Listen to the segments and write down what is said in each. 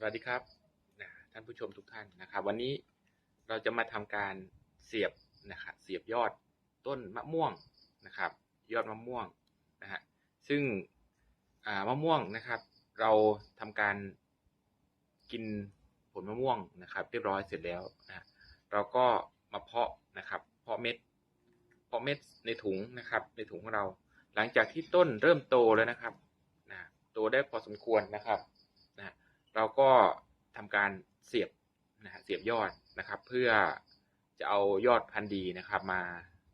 สวัสดีครับนะท่านผู้ชมทุกท่านนะครับ วันนี้เราจะมาทำการเสียบนะครับเสียบยอดต้นมะม่วงนะครับ ยอดมะม่วงนะฮะซึ่งมะม่วงนะครับ เราทำการกินผลมะม่วงนะครับ เรียบร้อยเสร็จแล้วนะเราก็มาเพาะนะครับ เพาะเม็ดเพาะเม็ดในถุงนะครับ ในถุงของเรา หลังจากที่ต้นเริ่มโตแล้วนะครับนะโตได้พอสมควรนะครับ เราก็ทำการเสียบนะฮะเสียบยอดนะครับ เพื่อจะเอายอดพันธุ์ดีนะครับ มา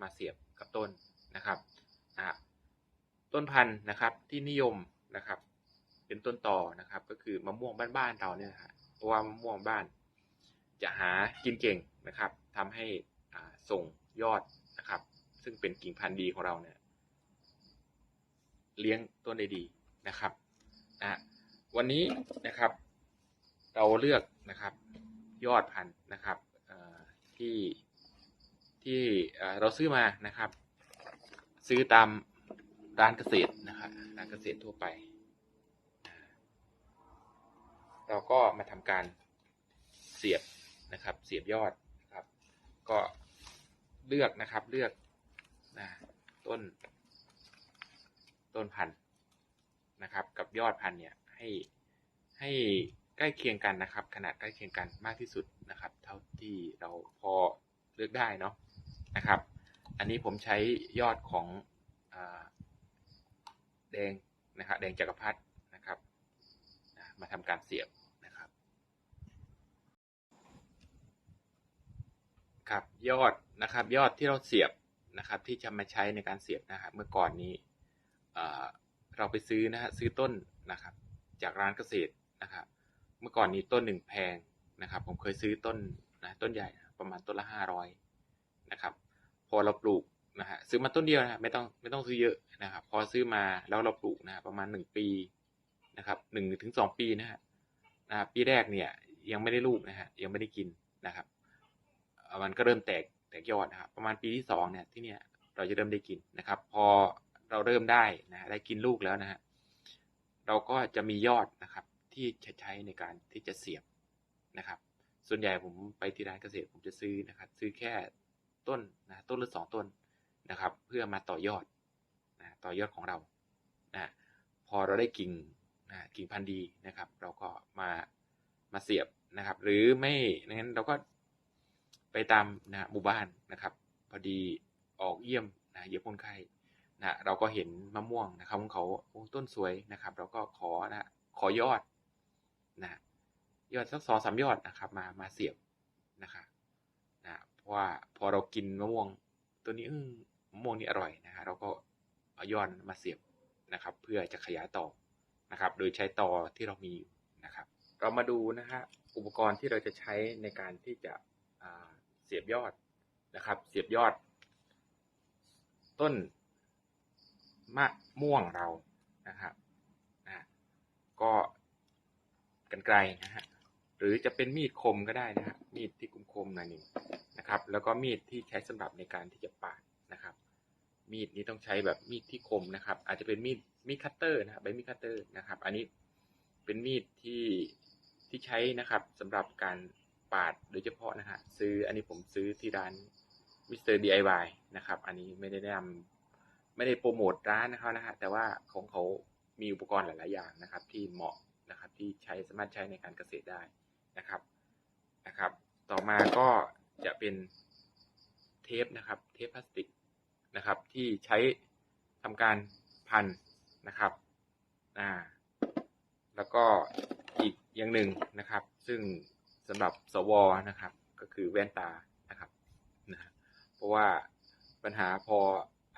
มาเสียบกับต้นนะครับนะต้นพันธุ์นะครับที่นิยมนะครับ เป็นต้นต่อนะครับ ก็คือมะม่วงบ้านๆเราเนี่ยฮะเพราะว่ามะม่วงบ้าน จะหากินเก่งนะครับทำให้อ่าส่งยอดนะครับ ซึ่งเป็นกิ่งพันธุ์ดีของเราเนี่ยเลี้ยงต้นได้ดีนะครับนะวันนี้นะครับ เราเลือกนะครับยอดพันธุ์นะครับที่ที่เราซื้อมานะครับ ซื้อตามร้านเกษตรนะครับร้านเกษตรทั่วไป เราก็มาทำการเสียบนะครับ เสียบยอดนะครับ ก็เลือกนะครับเลือกนะต้น ต้นพันธุ์นะครับ กับยอดพันธุ์เนี่ยให้ให้ ใกล้เคียงกันนะครับ ขนาดใกล้เคียงกันมากที่สุดนะครับ เท่าที่เราพอเลือกได้เนาะนะครับ อันนี้ผมใช้ยอดของอแดงนะครับแดงจักรพรรดินะครับมาทำการเสียบนะครับครับยอดนะครับ ยอดที่เราเสียบนะครับ ที่จะมาใช้ในการเสียบนะครับเมื่อก่อนนี้เราไปซื้อนะฮะซื้อต้นนะครับ จากร้านเกษตรนะครับ เมื่อก่อนนี้ต้นหนึ่งแพงนะครับ ผมเคยซื้อต้นนะต้นใหญ่ประมาณต้นละห้าร้อยนะครับ พอเราปลูกนะฮะซื้อมาต้นเดียวนะฮะไม่ต้องไม่ต้องซื้อเยอะนะครับ พอซื้อมาแล้วเราปลูกนะฮะประมาณหนึ่งปีนะครับหนึ่งถึงสองปีนะฮะนะปีแรกเนี่ยยังไม่ได้ลูกนะฮะยังไม่ได้กินนะครับมันก็เริ่มแตกแตกยอดนะครับประมาณปีที่สองเนี่ยที่เนี่ยเราจะเริ่มได้กินนะครับ พอเราเริ่มได้นะฮะได้กินลูกแล้วนะฮะเราก็จะมียอดนะครับ ที่จะใช้ในการที่จะเสียบนะครับ ส่วนใหญ่ผมไปที่ร้านเกษตรผมจะซื้อนะครับ ซื้อแค่ต้นนะต้นหรือสองต้นนะครับ เพื่อมาต่อยอดนะต่อยอดของเรานะพอเราได้กิ่งนะกิ่งพันธุ์ดีนะครับ เราก็มามาเสียบนะครับ หรือไม่งั้นเราก็ไปตามนะหมู่บ้านนะครับ พอดีออกเยี่ยมนะเยี่ยมคนไข้นะเราก็เห็นมะม่วงนะครับของเขาต้นสวยนะครับ เราก็ขอนะขอยอด นะยอดสักสองสามยอดนะครับ มามาเสียบนะครับนะเพราะว่าพอเรากินมะม่วง ตัวนี้มะม่วงนี่อร่อยนะฮะเราก็เอายอดมาเสียบนะครับ เพื่อจะขยายต่อนะครับ โดยใช้ต่อที่เรามีอยู่นะครับ เรามาดูนะฮะอุปกรณ์ที่เราจะใช้ในการที่จะเสียบยอดนะครับ เสียบยอด ต้นมะม่วงเรานะครับนะก็ กันไกลนะฮะหรือจะเป็นมีดคมก็ได้นะฮะมีดที่คมๆหน่อยหนึ่งนะครับ แล้วก็มีดที่ใช้สำหรับในการที่จะปาดนะครับ มีดนี้ต้องใช้แบบมีดที่คมนะครับ อาจจะเป็นมีดมีดคัตเตอร์นะครับใบมีดคัตเตอร์นะครับ อันนี้เป็นมีดที่ที่ใช้นะครับสำหรับการปาดโดยเฉพาะนะฮะซื้ออันนี้ผมซื้อที่ร้านมิสเตอร์ DIY นะครับ อันนี้ไม่ได้แนะนำไม่ได้โปรโมทร้านนะครับนะฮะแต่ว่าของเขามีอุปกรณ์หลาย ๆ อย่างนะครับ ที่เหมาะ ที่ใช้สามารถใช้ในการเกษตรได้นะครับนะครับ ต่อมาก็จะเป็นเทปนะครับ เทปพลาสติกนะครับ ที่ใช้ทำการพันนะครับอ่าแล้วก็อีกอย่างหนึ่งนะครับ ซึ่งสำหรับสวนะครับ ก็คือแว่นตานะครับนะเพราะว่าปัญหาพอ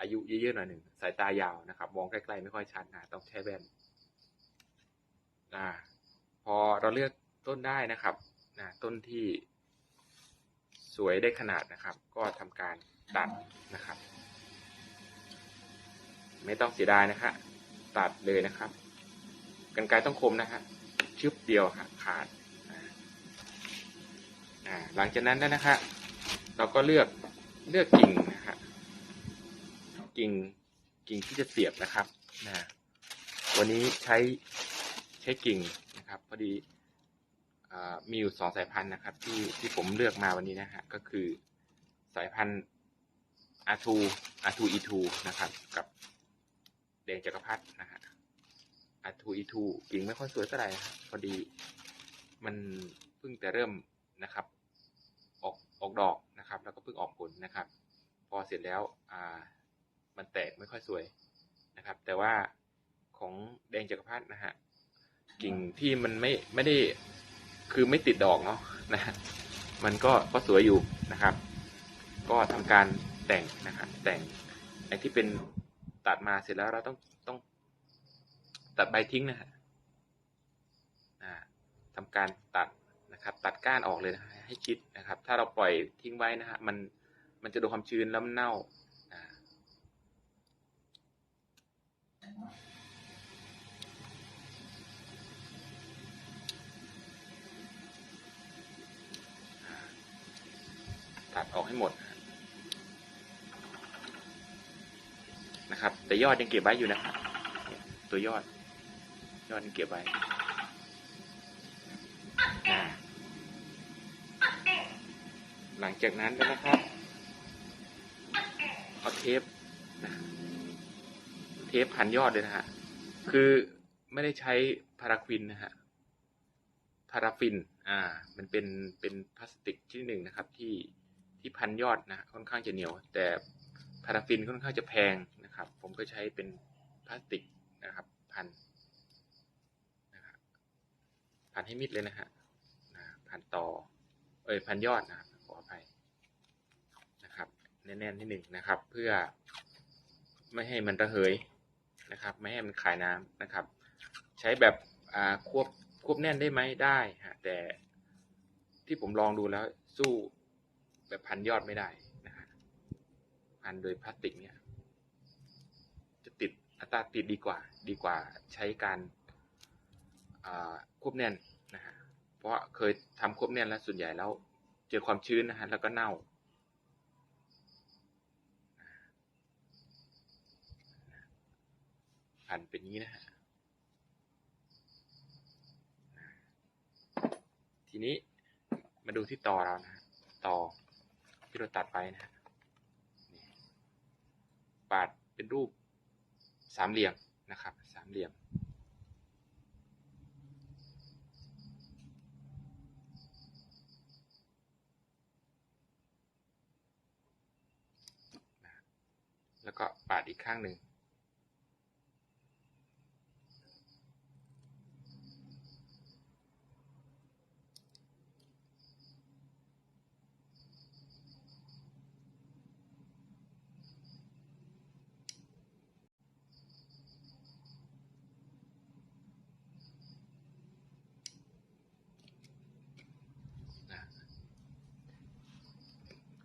อายุเยอะๆหน่อยหนึ่งสายตายาวนะครับ มองใกล้ๆไม่ค่อยชัดนะต้องใช้แว่น อ่าพอเราเลือกต้นได้นะครับนะต้นที่สวยได้ขนาดนะครับ ก็ทำการตัดนะครับ ไม่ต้องเสียดายนะครับตัดเลยนะครับกันไกรต้องคมนะฮะชึบเดียวฮะขาดหลังจากนั้นนะฮะเราก็เลือกเลือกกิ่งนะฮะกิ่งกิ่งที่จะเสียบนะครับนะวันนี้ใช้ ช้กิ่งนะครับพอดีมีอยู่สองสายพันธุ์นะครับ ที่ที่ผมเลือกมาวันนี้นะฮะก็คือสายพันธุ์ R2 R2 E2 นะครับ กับแดงจักรพรรดินะฮะ R2 E2 กิ่งไม่ค่อยสวยเท่าไหร่นะครับพอดีมันเพิ่งแต่เริ่มนะครับ ออกออกดอกนะครับ แล้วก็เพิ่งออกผลนะครับ พอเสร็จแล้วอ่ามันแตกไม่ค่อยสวยนะครับ แต่ว่าของแดงจักรพรรดินะฮะ กิ่งที่มันไม่ไม่ได้คือไม่ติดดอกเนาะนะฮะมันก็ก็สวยอยู่นะครับ ก็ทำการแต่งนะครับแต่งไอ้ที่เป็นตัดมาเสร็จแล้วเราต้องต้องตัดใบทิ้งนะฮะอ่าทำการตัดนะครับ ตัดก้านออกเลยนะะให้ชิดนะครับ ถ้าเราปล่อยทิ้งไว้นะฮะมันมันจะโดนความชื้นแล้วมันเน่าอ่า ตัดออกให้หมดนะครับ แต่ยอดยังเก็บไว้อยู่นะครับตัวยอด ยอดยังเก็บไว้หลังจากนั้นนะครับ เอาเทปนะเทปพันยอดเลยนะฮะ คือไม่ได้ใช้พาราควินนะฮะ พาราฟิน อ่า มันเป็น เป็นพลาสติกชนิดหนึ่งนะครับที่ ที่พันยอดนะค่อนข้างจะเหนียว แต่พาราฟินค่อนข้างจะแพงนะครับ ผมก็ใช้เป็นพลาสติกนะครับ พันนะครับพันให้มิดเลยนะฮะนะพันต่อเอ้ยพันยอดนะครับขออภัยนะครับแน่นๆนิดหนึ่งนะครับ เพื่อไม่ให้มันระเหยนะครับ ไม่ให้มันขายน้ำนะครับ ใช้แบบอ่าควบควบแน่นได้ไหมได้ฮะแต่ที่ผมลองดูแล้วสู้ แบบพันยอดไม่ได้นะฮะพันโดยพลาสติกเนี่ย จะติดอัตราติดดีกว่า ดีกว่าใช้การควบแน่นนะฮะเพราะเคยทำควบแน่นแล้วส่วนใหญ่แล้ว เจอความชื้นนะฮะแล้วก็เน่าพันเป็นนี้นะฮะทีนี้มาดูที่ต่อเรานะต่อ ที่เราตัดไปนะฮะปาดเป็นรูปสามเหลี่ยมนะครับสามเหลี่ยม แล้วก็ปาดอีกข้างหนึ่ง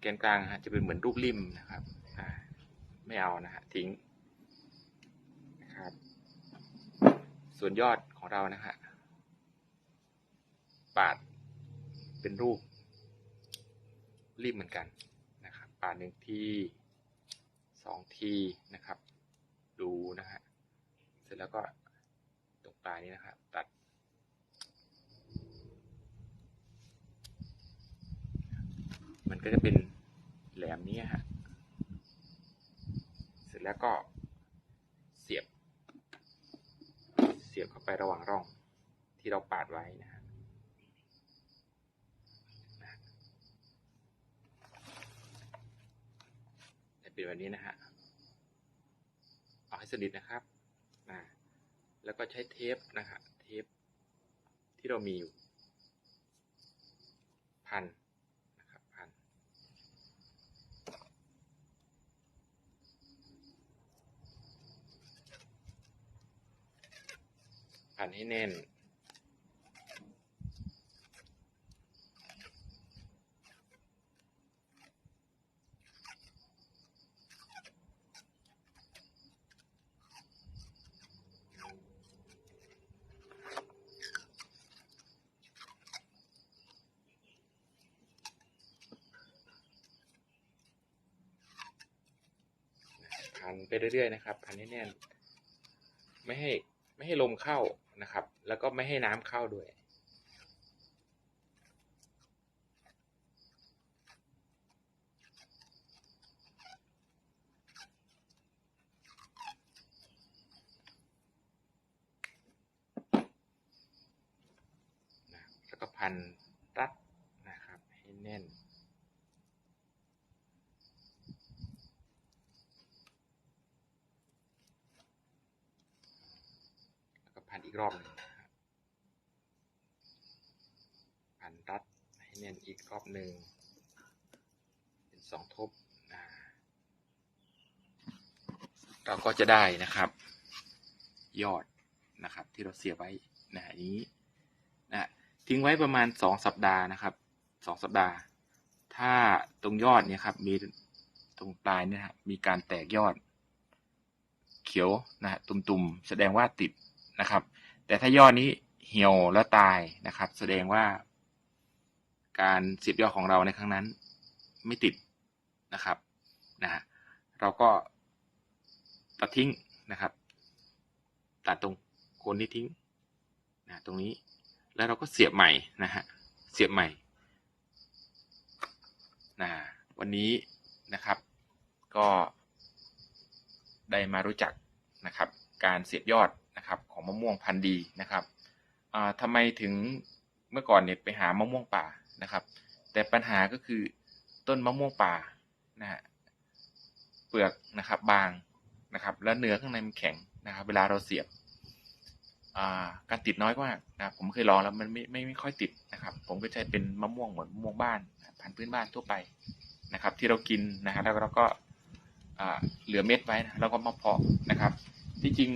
แกนกลางฮะจะเป็นเหมือนรูปริมนะครับไม่เอานะฮะทิ้งนะครับ ส่วนยอดของเรานะฮะปาดเป็นรูปริมเหมือนกันนะครับปาดหนึ่งทีสองทีนะครับ ดูนะฮะเสร็จแล้วก็ตรงปลายนี้นะครับตัด มันก็จะเป็น นี้ฮะ เสร็จแล้วก็เสียบ เสียบเข้าไประหว่างร่องที่เราปาดไว้นะฮะจะเป็นแบบนี้นะฮะ เอาให้สนิทนะครับนะแล้วก็ใช้เทปนะฮะ เทปที่เรามีอยู่พันนะครับพัน พันให้แน่น พันไปเรื่อยๆนะครับ พันให้แน่น ไม่ให้ ไม่ให้ลมเข้านะครับ แล้วก็ไม่ให้น้ำเข้าด้วยแล้วก็พัน ก็พันอีกรอบหนึ่งนะครับพันรัดให้แน่นอีกรอบหนึ่งเป็นสองทบเราก็จะได้นะครับ ยอดนะครับ ที่เราเสียไว้นะอย่างนี้นะทิ้งไว้ประมาณสองสัปดาห์นะครับสองสัปดาห์ ถ้าตรงยอดเนี่ยครับมีตรงปลายเนี่ยครับมีการแตกยอด เขียวนะฮะตุ่มๆแสดงว่าติดนะครับ แต่ถ้ายอดนี้เหี่ยวและตายนะครับ แสดงว่า การเสียบยอดของเราในครั้งนั้น ไม่ติดนะครับนะฮะเราก็ตัดทิ้งนะครับ ตัดตรงโคนนี้ทิ้งนะตรงนี้แล้วเราก็เสียบใหม่นะฮะเสียบใหม่นะวันนี้นะครับ ก็ได้มารู้จักนะครับ การเสียบยอด นะครับของมะม่วงพันธุ์ดีนะครับอ่าทำไมถึงเมื่อก่อนเนี่ยไปหามะม่วงป่านะครับ แต่ปัญหาก็คือต้นมะม่วงป่านะฮะเปลือกนะครับบางนะครับแล้วเนื้อข้างในมันแข็งนะครับเวลาเราเสียบการติดน้อยมากนะครับผมเคยลองแล้วมันไม่ไม่ไม่ค่อยติดนะครับ ผมก็ใช้เป็นมะม่วงเหมือนมะม่วงบ้านพันธุ์พื้นบ้านทั่วไปนะครับ ที่เรากินนะฮะแล้วเราก็เหลือเม็ดไว้นะแล้วก็มาเพาะนะครับ ที่จริง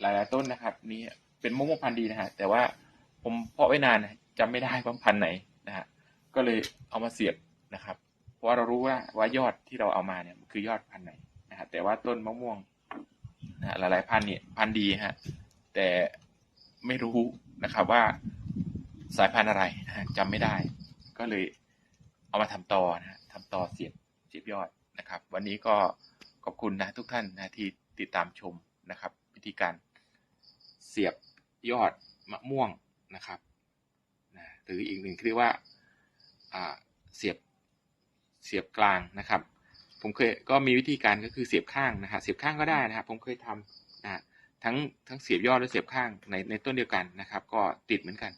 หลายๆต้นนะครับ นี่เป็นมะม่วงพันธุ์ดีนะฮะแต่ว่าผมเพาะไว้นานจำไม่ได้ว่าพันธุ์ไหนนะฮะก็เลยเอามาเสียบนะครับ เพราะาเรารู้ว่าว่ายอดที่เราเอามาเนี่ยมันคือยอดพันธุ์ไหนนะฮะแต่ว่าต้นมะม่วงนะหลายๆพันธุ์เนี่ยพันธุ์ดีฮะแต่ไม่รู้นะครับว่าสายพันธุ์อะไรนะฮะจำไม่ได้ ก็เลยเอามาทำต่อนะฮะทำต่อเสียบเสียบยอดนะครับ วันนี้ก็ขอบคุณนะทุกท่านนะที่ติดตามชมนะครับ วิธีการ เสียบยอดมะม่วงนะครับนะหรืออีกหนึ่งเรียกว่าเสียบเสียบกลางนะครับ ผมเคยก็มีวิธีการก็คือเสียบข้างนะฮะเสียบข้างก็ได้นะครับ ผมเคยทำนะทั้งทั้งเสียบยอดและเสียบข้างในในต้นเดียวกันนะครับ ก็ติดเหมือนกัน